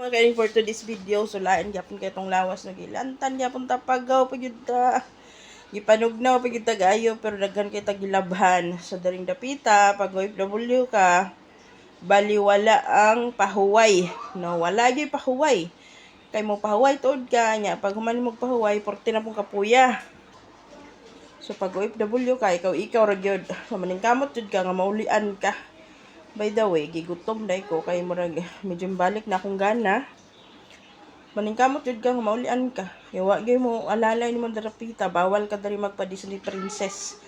Mga kaining for today's video, so lain gyapon kay tong lawas na gilantan gyapon ta pagaw pagyud ta. Gipanugnaw pagyud ta gayo pero daghan kay ta gilabhan sa daring dapita pag OFW ka baliwala ang pahuway. No, wala gyud pahuway. Kay mo pahuway tuod ka nya pag human mo pahuway porte na pong kapuya. So pag OFW ka ikaw ikaw ra gyud. So maningkamot jud ka nga maulian ka. By the way, gigutom dai ko kay murag medyo balik na akong gana. Maningkamot jud ka maulian ka. Kaya wa gyud mo alalay nimo darapita, bawal ka diri magpa Disney princess.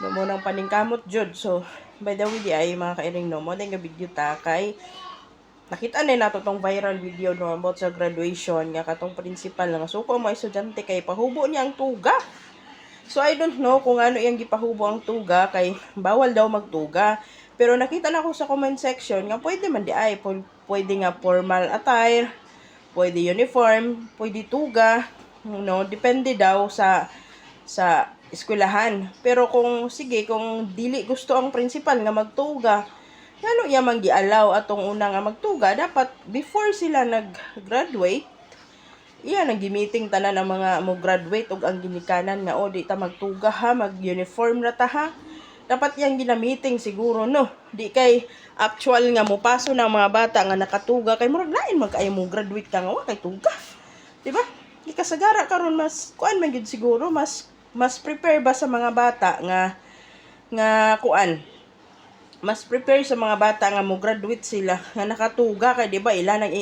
No mo nang paningkamot jud. So by the way di ay mga kairing no mo nga video ta kay nakita na nato tong viral video no about sa graduation nga katong principal nga suko mo estudyante kay pahubo niya ang tuga. So I don't know kung ano yung gipahubo ang tuga kay bawal daw magtuga. Pero nakita na ko sa comment section nga pwede man di ay Pw- pwede nga formal attire, pwede uniform, pwede tuga, no, depende daw sa sa eskwelahan. Pero kung sige kung dili gusto ang principal nga magtuga, ngano iya man gialaw atong una nga magtuga, dapat before sila nag-graduate, iya nang gimiting tanan ang mga mo graduate ug ang ginikanan nga o di ta magtuga ha mag uniform na ta ha dapat yang ginamiting siguro no? Di kay actual nga mo paso ng mga bata nga nakatuga. Kay murag lain mag ay mo graduate ka nga wa kay tuga. Di ba? Di kasagara karon mas kuan man gyud siguro mas mas prepare ba sa mga bata nga nga kuan? Mas prepare sa mga bata nga mo graduate sila nga nakatuga kay di ba? Ila nang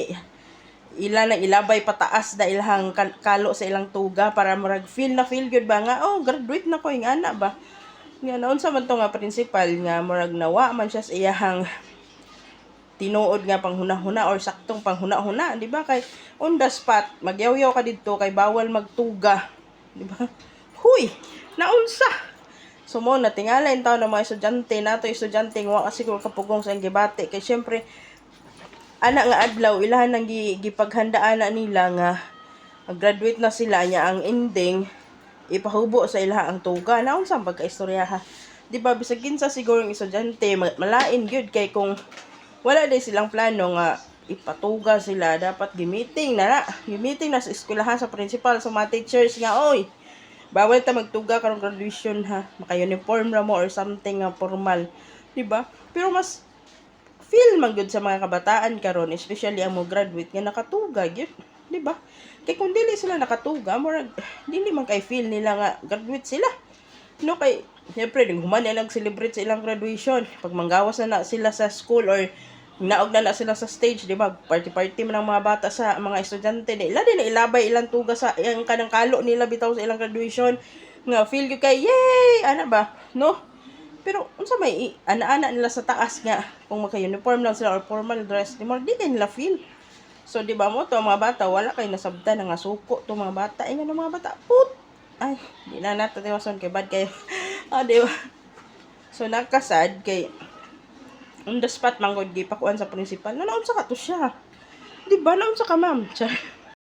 ila nang ilabay pataas da ilang kal- kalo sa ilang tuga para murag feel na feel good ba nga oh graduate na ko yung ana ba nga naon sa man to nga principal nga murag nawa man siya sa iyahang tinuod nga panghuna-huna or saktong panghuna-huna di ba? Kay on the spot magyaw-yaw ka didto kay bawal magtuga di ba? Huy naunsa! So mo na tingala in ng mga estudyante nato estudyante nga kasi ko kapugong sa gibate kay syempre ana nga adlaw ilahan nang gi, gipaghandaan na nila nga graduate na sila nya ang ending ipahubo sa ilaha ang tuga. Naon sa pagkaistorya ha? Di ba bisag kinsa siguro ang estudyante ma- malain gyud kay kung wala din silang plano nga ipatuga sila dapat gimiting na na. Gimiting na sa eskwelahan sa principal sa mga teachers nga oy bawal ta magtuga karong graduation ha? Maka-uniform ra mo or something nga formal. Di ba? Pero mas feel man gyud sa mga kabataan karon especially ang mo graduate nga nakatuga gyud di ba kay kung dili sila nakatuga murag dili man kay feel nila nga graduate sila. No kay syempre ning human na nag-celebrate sa ilang graduation. Pag manggawas na na sila sa school or naog na na sila sa stage di ba party-party man ang mga bata sa mga estudyante. Nila din na ilabay ilang tuga sa ang kanang kalo nila bitaw sa ilang graduation. Nga feel gyud kay yay! Ana ba? No? Pero unsa may ana-ana nila sa taas nga kung maka-uniform lang sila or formal dress di mo di nila feel so di ba mo to mga bata wala kay nasabtan nga suko to mga bata. Ay nga mga bata. Put! Ay di na nato tiwason kay bad kayo. Ah di ba? So nakasad kay on the spot man gud gipakuan sa principal. Na naunsa ka to siya? Di ba? Naunsa ka ma'am.